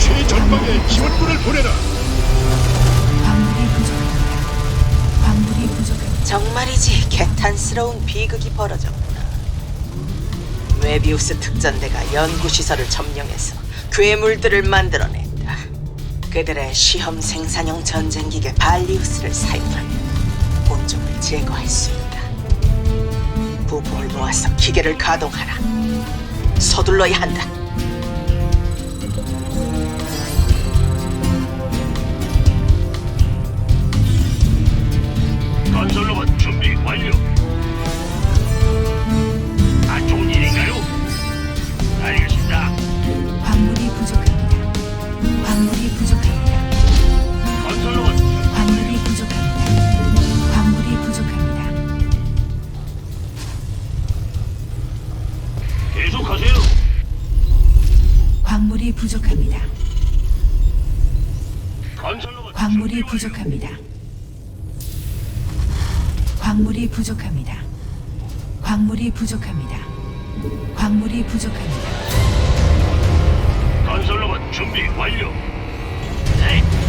최전방에 지원군을 보내라. 광물이 부족합니다. 광물이 부족합니다. 정말이지 개탄스러운 비극이 벌어졌구나. 웨비우스 특전대가 연구시설을 점령해서 괴물들을 만들어냈다. 그들의 시험 생산용 전쟁기계 발리우스를 사용하면 본종을 제거할 수 있다. 부품을 모아서 기계를 가동하라. 서둘러야 한다. 광물이 부족합니다. 광물이. 부족합니다. 광물이 부족합니다. 광물이 부족합니다. 광물이 부족합니다. 건설로봇 준비 완료. 네.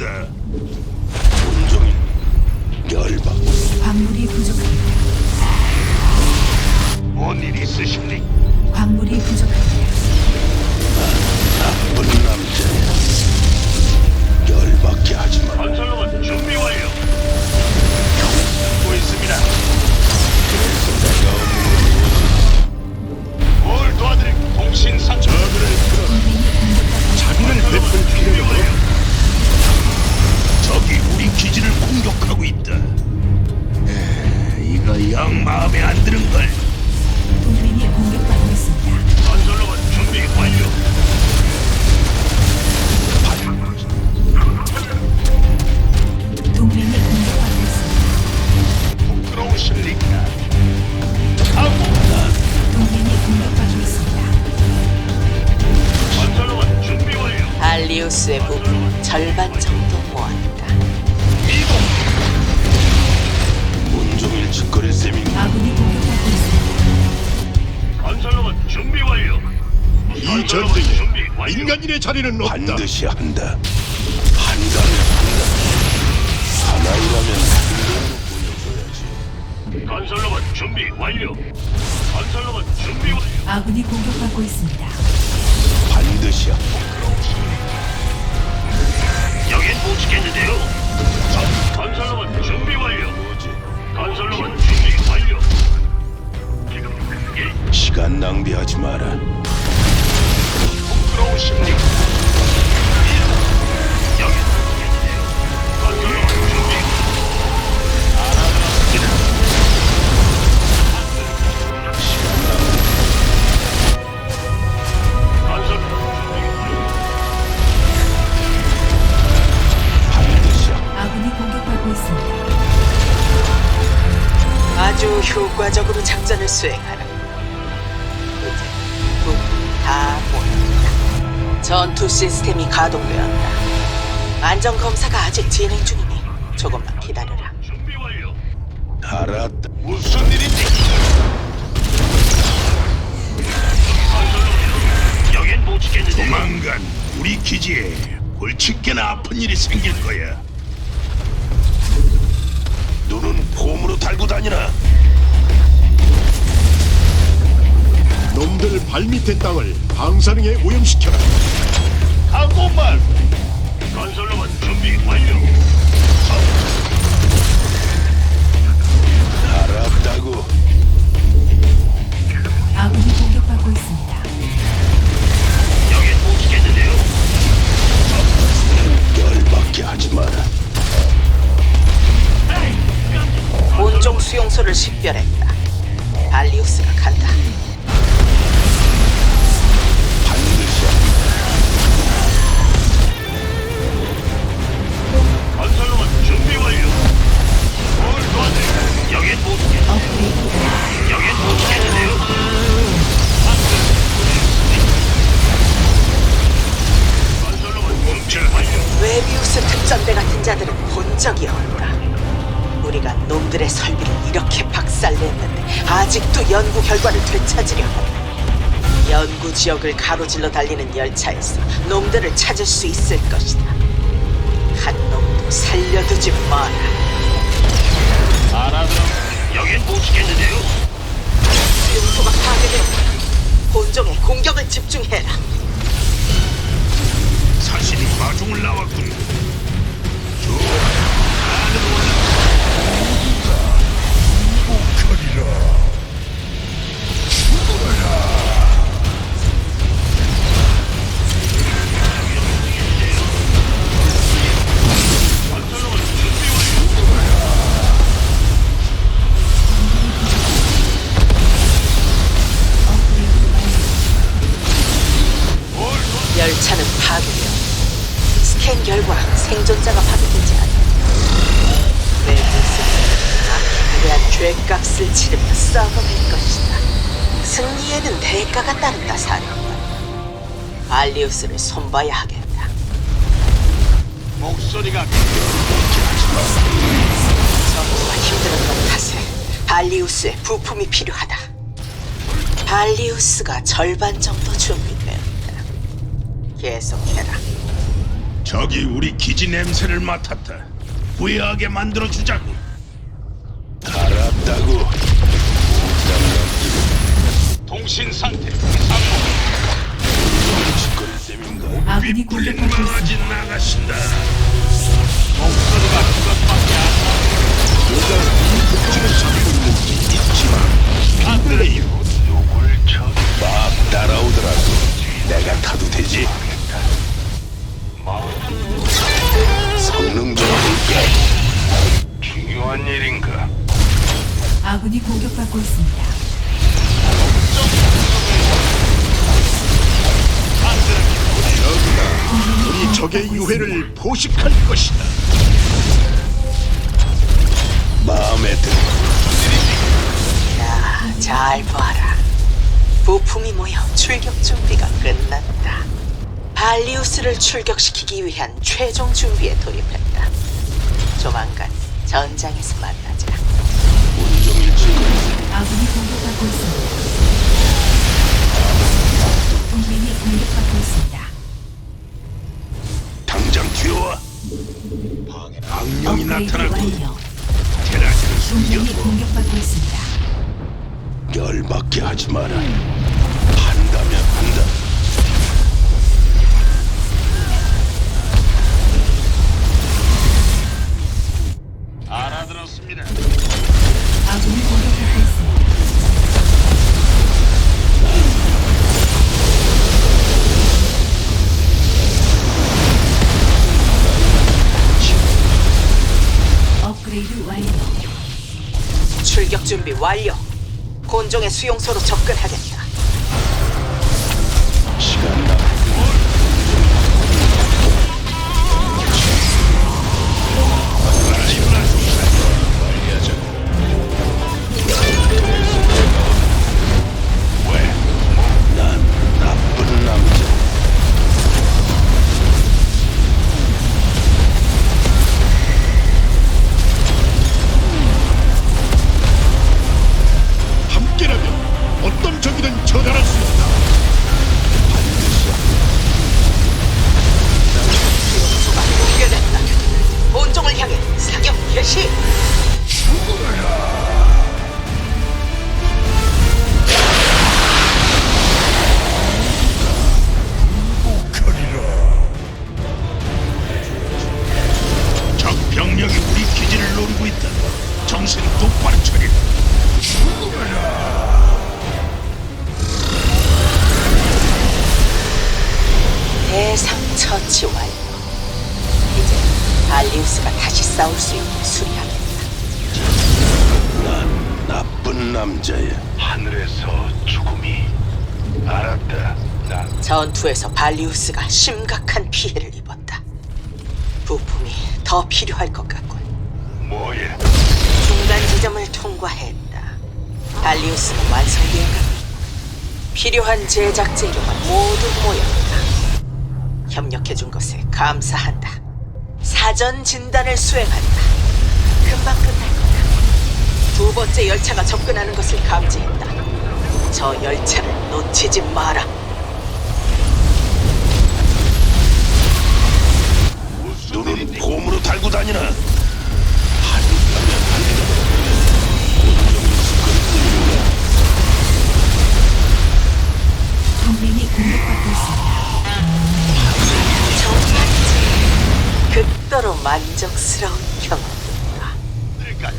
나가신다. 온종일 열받. 광물이 부족합니다. 뭔일 있으십니까? 광물이 부족합니다. 나쁜 남자야. 열받게 하지 마. 건설로봇 준비 완료. 듣고 있습니다. 뭘 도와드릴? 절반 정도 모았다. 온종일 짓거릴 셈인가? 아군이 공격받고 있습니다. 건설로봇 준비 완료. 이 건설로봇 전쟁에 준비 완료. 인간인의 자리는 없다. 반드시 한다. 한다면 한다. 사나이라면 보여줘야지. 건설로봇 준비 완료. 건설로봇 준비 완료. 아군이 공격받고 있습니다. 반드시 한다. 여긴 못 지켰는데요. 건설로봇 준비 완료. 뭐지? 건설로봇 준비 완료. 예, 시간 낭비하지 마라. 들어오십니까? 아주 효과적으로 작전을 수행하라. 이제 부품 다 모였다. 전투 시스템이 가동되었다. 안전 검사가 아직 진행 중이니 조금만 기다려라. 준비 완료. 알았다. 무슨 일인지. 여긴 못 지켰는데. 조만간 우리 기지에 골칫게나 아픈 일이 생길 거야. 눈은 폼으로 달고 다니나. 놈들 발밑의 땅을 방사능에 오염시켜라. 항공만. 건설로만 준비 완료. 알았다고. 수용소를 식별했다. 발리우스가 간다. 반드시 건설로만 준비 완료. 뭘 도와드릴까요? 여긴 못 오겠- 업그레이드 여긴 못 오겠는데요. 건설로만 준비 완료. 웨비우스 특전대 같은 자들은 본 적이 없다. 놈들의 설비를 이렇게 박살냈는데 아직도 연구 결과를 되찾으려 한다. 연구 지역을 가로질러 달리는 열차에서 놈들을 찾을 수 있을 것이다. 한 놈도 살려두지 마라. 알아들어. 여긴 못 지겠는데요. 수용소가 파괴되었다. 본종의 공격을 집중해라. 사신이 마중을 나왔군. 좋아. 웨비우스는 아키에 대한 죄값을 치르며 썩어낼 것이다. 승리에는 대가가 따른다, 사령관. 알리우스를 손봐야 하겠다. 목소리가 전투가 힘들었던 탓에 발리우스의 부품이 필요하다. 발리우스가 절반 정도 준비되었다. 계속해라. 적이 우리 기지 냄새를 맡았다. 후회하게 만들어 주자고. 알았다고. 통신 상태 상호. 짓거릴 셈인가? 아군이 공격받고 있습니다. 빗불망하지 나가신다. 목소리가 그것밖에 안 적의 유해를 포식할 것이다. 마음에 들. 자, 잘 봐라. 부품이 모여 출격 준비가 끝났다. 발리우스를 출격시키기 위한 최종 준비에 돌입했다. 조만간 전장에서 만나자. 온종일 짓거릴 아군이 공격받고 있습니다. 하지 마라. 한다면 한다. 알아들었습니다. 아군이 공격받고 있습니다. 업그레이드 완료. 출격 준비 완료. 곤종의 수용소로 접근하겠다. 싸울 수 있게 수리하겠다. 난 남자야. 하늘에서 죽음이 알았다. 나 전투에서 발리우스가 심각한 피해를 입었다. 부품이 더 필요할 것 같군. 뭐야? 중간 지점을 통과했다. 발리우스는 완성되어 가고 있고 필요한 제작 재료가 모두 모였다. 협력해준 것에 감사한다. 사전 진단을 수행한다. 금방 끝날 거다. 두 번째 열차가 접근하는 것을 감지했다. 저 열차를 놓치지 마라. 눈은 곰으로 달고 다니나? 동맹이 공격받고 있습니다. 극도로 만족스러운 경험이다. 될까요?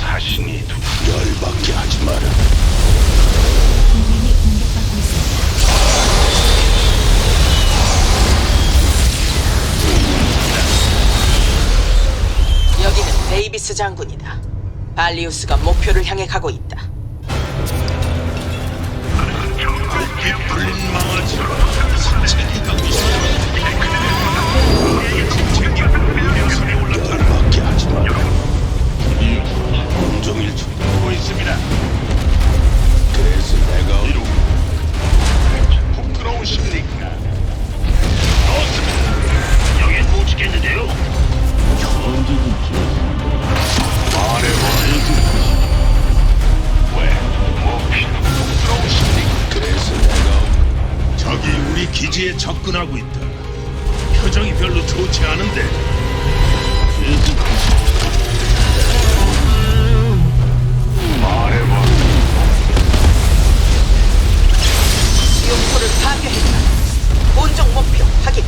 사신이 두 열받게 하지 마라. 동맹이 공격받고 있습니다. 여기는 데이비스 장군이다. 발리우스가 목표를 향해 가고 있다. 이 불린 기지에 접근하고 있다. 표정이 별로 좋지 않은데. 말해봐. 용포를 파괴했다. 본적 목표 확인.